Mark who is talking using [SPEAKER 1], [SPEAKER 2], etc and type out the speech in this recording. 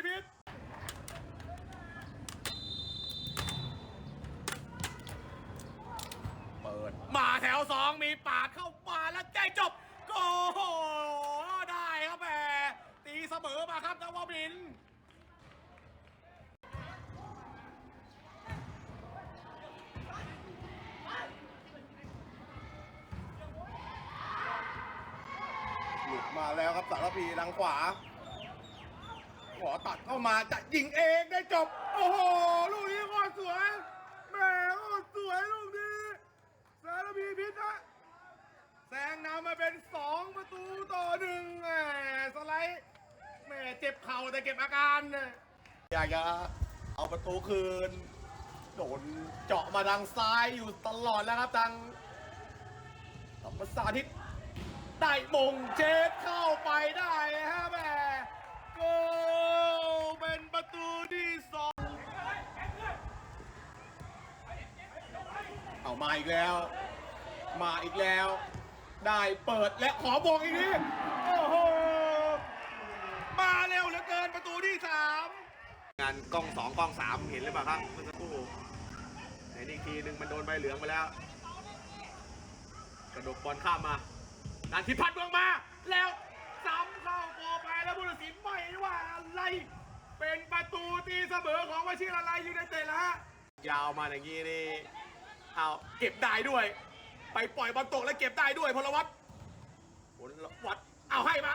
[SPEAKER 1] นิพิษเปิด มาแถวสองมีปาดเข้ามาแล้วใจจบก็ได้ครับแหมตีเสมอมาครับนวบิน
[SPEAKER 2] หลุดมาแล้วครับสารพีทางขวา ขอตัดเข้ามาจะยิงเองได้จบ โอ้โห ลูกนี้โคตรสวยแหม่โคตรสวยลูกนี้สารพีพิษนะแซงนำมาเป็นสองประตูต่อหนึ่งแหมสไลด์แหมเจ็บเข่าแต่เก็บอาการนะอยากจะเอาประตูคืน โดนเจาะมาทางซ้ายอยู่ตลอดแล้วครับทางธรรมศาสตร์ที่ได้มงเจ็ดเข้าไปได้ฮะแม่ เอามาอีกแล้ว มาอีกแล้ว ได้เปิดและขอบวกอีกทีโอ้โหมาเร็วเหลือเกินประตูที่สาม
[SPEAKER 3] งานกล้องสองกล้องสามเห็นหรือเปล่าครับเมื่อสักครู่ในนี่อีกทีหนึ่งมันโดนใบเหลืองไปแล้ว กระดกบอลข้ามมานันทิพัฒน์ดวงมา
[SPEAKER 1] แล้วซ้ำเข้าโกไปแล้วผู้ตัดสินไม่ว่าอะไร เป็นประตูตีเสมอของวชิรลัยยูไนเต็ดแล้วฮะ
[SPEAKER 3] ยาวมาอย่างนี้นี่
[SPEAKER 1] เอาเก็บได้ด้วย ไปปล่อยบอลตกแล้วเก็บได้ด้วยพลวัตพลวัตเอาให้มา